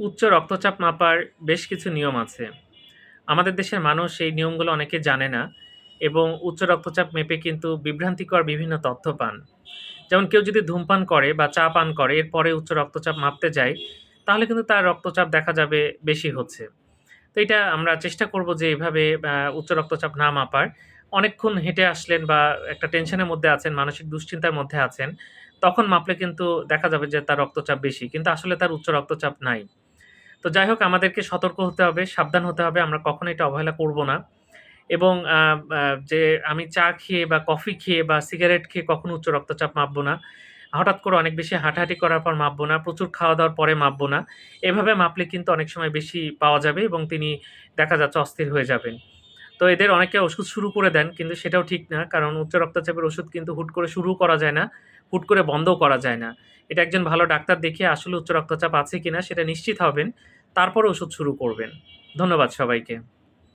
উচ্চ রক্তচাপ মাপার বেশ কিছু নিয়ম আছে। আমাদের দেশের মানুষ এই নিয়মগুলো অনেকে জানে না এবং উচ্চ রক্তচাপ মেপে কিন্তু বিভ্রান্তিকর বিভিন্ন তথ্য পান। যেমন কেউ যদি ধূমপান করে বা চা পান করে, এরপরে উচ্চ রক্তচাপ মাপতে যায়, তাহলে কিন্তু তার রক্তচাপ দেখা যাবে বেশি হচ্ছে। তো এটা আমরা চেষ্টা করব যে এভাবে উচ্চ রক্তচাপ না মাপার। অনেকক্ষণ হেঁটে আসলেন বা একটা টেনশনের মধ্যে আছেন, মানসিক দুশ্চিন্তার মধ্যে আছেন, তখন মাপলে কিন্তু দেখা যাবে যে তার রক্তচাপ বেশি। কিন্তু আসলে তার উচ্চ রক্তচাপ নাই। তো যাই হোক, আমাদেরকে সতর্ক হতে হবে, সাবধান হতে হবে, আমরা কখনো এটা অবহেলা করব না। এবং যে আমি চা খেয়ে বা কফি খেয়ে বা সিগারেট খেয়ে কখনো উচ্চ রক্তচাপ মাপবো না। হঠাৎ করে অনেক বেশি হাঁটাহাঁটি করার পর মাপবো না, প্রচুর খাওয়া দাওয়ার পরে মাপবো না। এভাবে মাপলে কিন্তু অনেক সময় বেশি পাওয়া যাবে এবং তিনি দেখা যাচ্ছে অস্থির হয়ে যাবেন। তো এদের অনেকে ওষুধ শুরু করে দেন, কিন্তু সেটাও ঠিক না। কারণ উচ্চ রক্তচাপের ওষুধ কিন্তু হুট করে শুরু করা যায় না, হুট করে বন্ধও করা যায় না। এটা একজন ভালো ডাক্তার দেখে আসলে উচ্চ রক্তচাপ আছে কিনা সেটা নিশ্চিত হবেন তারপর ওষুধ শুরু করবেন। ধন্যবাদ সবাইকে।